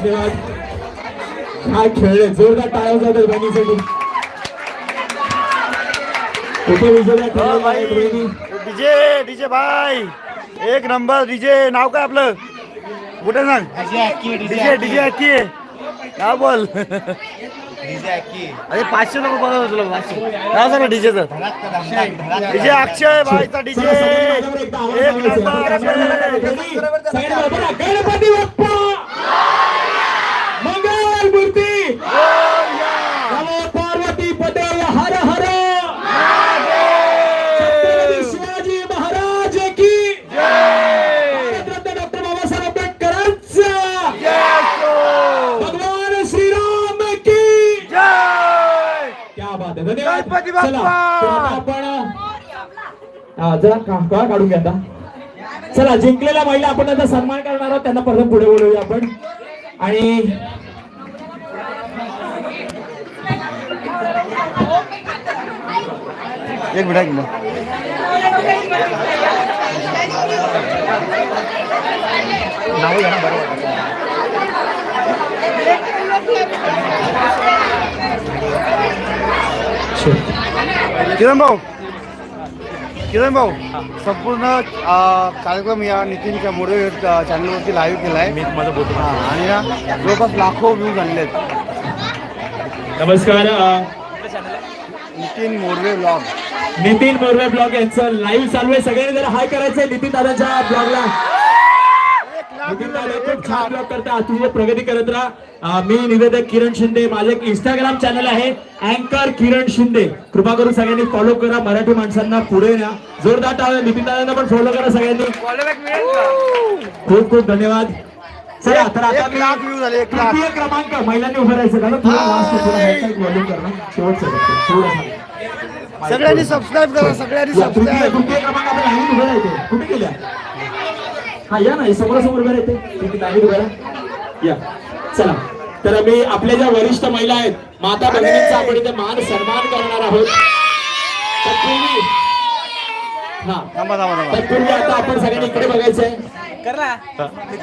धन्यवाद. काय खेळले जोरदार टाळ्या जातात बहिणीसाठी. डीजे डीजे भाई. एक नंबर डीजे नाव काय आपलं? कुठे सांग? डीजे डीजे अक्की. नाव बोल. अरे पाचशे रुपये बघा तुला पाचशे. नाव सांग डीजेचं. डीजे अक्षय भाईचा डीजे. एक नंबर. चला, आपण जरा काढून घ्या आता. चला जिंकलेल्या महिला आपण आता सन्मान करणार आहोत. त्यांना परत पुढे बोलवूया आपण. आणि एक मिनिट एक मिनिट किरण भाऊ. किरण भाऊ संपूर्ण अ, कार्यक्रम या नितीन मोरे अ, चॅनलवरती लाईव्ह केला आहे मी माझं बोलतो. आणि ना जवळपास लाखो व्ह्यूज आणलेत. नमस्कार अ, नितीन मोरवे ब्लॉग नितीन मोरवे ब्लॉग यांचं लाईव्ह चालू आहे. सगळ्यांनी जरा हाय करायचंय. नितीन दादाच्या ब्लॉगला करता. अतिशय प्रगती करत राहा मी निवेदक किरण शिंदे माझं एक इंस्टाग्राम चॅनल आहे अँकर किरण शिंदे. कृपा करून सगळ्यांनी फॉलो करा मराठी माणसांना पुढे न्या. जोरदार टाळ्या नितीन दादांना पण फॉलो करा सगळ्यांनी. खूप खूप धन्यवाद. चला तर आता तृतीय क्रमांक महिलांनी उभं राहायचं थोडं करणं शेवटचं. सगळ्यांनी सबस्क्राईब करा सगळ्यांनी सबस्क्राईब तृतीय क्रमांक आपण लाईन उभं राहायचे कुठे गेल्या? हा या ना समोरासमोर लाईन उभं राहा या. चला. तर मी आपल्या ज्या वरिष्ठ महिला आहेत माता भगिनींचा आपण इथे मान सन्मान करणार आहोत. तत्पूर्वी हा. आता आपण सगळ्यांनी इकडे बघायचं आहे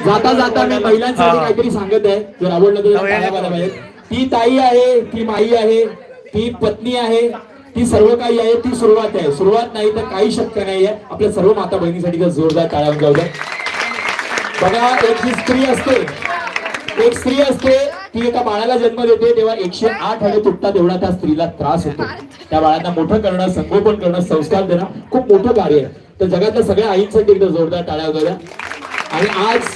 जाता जाता मी महिलांसाठी काहीतरी सांगत आहे. जर आवडलं तर हो. ती ताई आहे ती माई आहे ती पत्नी आहे ती सर्व काही आहे ती सुरुवात आहे. सुरुवात नाही तर काही शक्य नाही आहे आपल्या सर्व माता बहिणीसाठी जोरदार टाळ्या जाऊ द्या बघा एक जी स्त्री असते. एक स्त्री असते ती एका बाळाला जन्म देते तेव्हा एकशे आठ हळे तुटतात तेवढा त्या स्त्रीला त्रास होतो. त्या बाळांना मोठं करणं संगोपन करणं संस्कार देणं खूप मोठं कार्य आहे. तर जगातल्या सगळ्या आईंसाठी एकदा जोरदार टाळ्या वगैरे आणि आज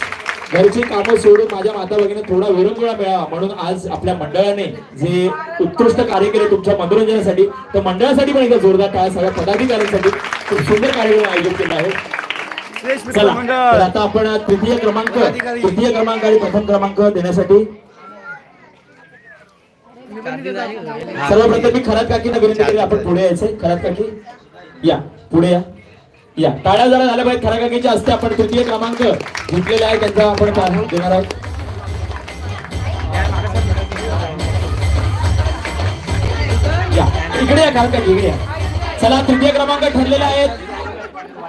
घरची कामं सोडून माझ्या माता भगिनी थोडा विरंगुळा मिळावा. म्हणून आज आपल्या मंडळाने जे उत्कृष्ट कार्य केले तुमच्या मनोरंजनासाठी तर मंडळासाठी पण एकदा जोरदार टाळ्या सगळ्या पदाधिकाऱ्यांसाठी खूप सुंदर कार्यक्रम आयोजित केला आहे. चला तर आता आपण तृतीय क्रमांक. तृतीय क्रमांक आणि प्रथम क्रमांक देण्यासाठी सर्वप्रथम मी खरात काकींना विनंती करेन आपण पुढे यायचंय. खरात काकी या पुढे या. या. टाळ्या जरा झाल्या पाहिजे खरा काकीच्या हस्ते आपण तृतीय क्रमांक जिंकलेला आहे त्यांचा आपण टाळ्या देणार आहोत. या. इकडे या खरात काकी इकडे या. चला तृतीय क्रमांक ठरलेले आहेत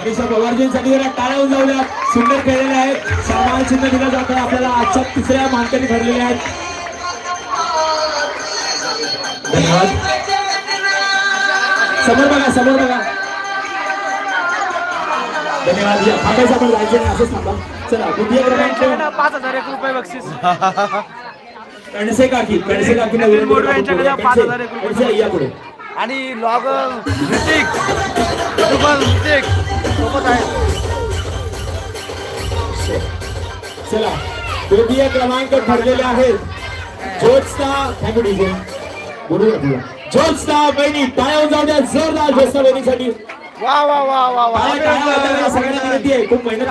मनीषा पवारजींसाठी जरा टाळ्या उजवल्या सुंदर खेळलेले आहेत. सन्मान चिन्ह दिलं जातं आपल्याला आजच्या तिसऱ्या मानकरी ठरलेले आहेत. धन्यवाद. समोर बघा समोर बघा. धन्यवाद. थांबायचं आपण जायचं नाही असंच थांबा. चला द्वितीय क्रमांक पाच हजार एक रुपये बक्षीस. कणसे काकी कणसे करा, यांच्याकडे पाच हजार एक रुपये. आणि ब्लॉगर ऋतिक ऋतिक. सोबत आहे. चला तृतीय क्रमांक ठरलेले आहेत. ज्योत्स्ना थँक्यू डीजे बोलू बहिणी टाळ्या जाऊ द्या जोरदार ज्योत्स्ना बहिणीसाठी. वा वा वा वा सगळ्यांना विनंती आहे. खूप मेहनत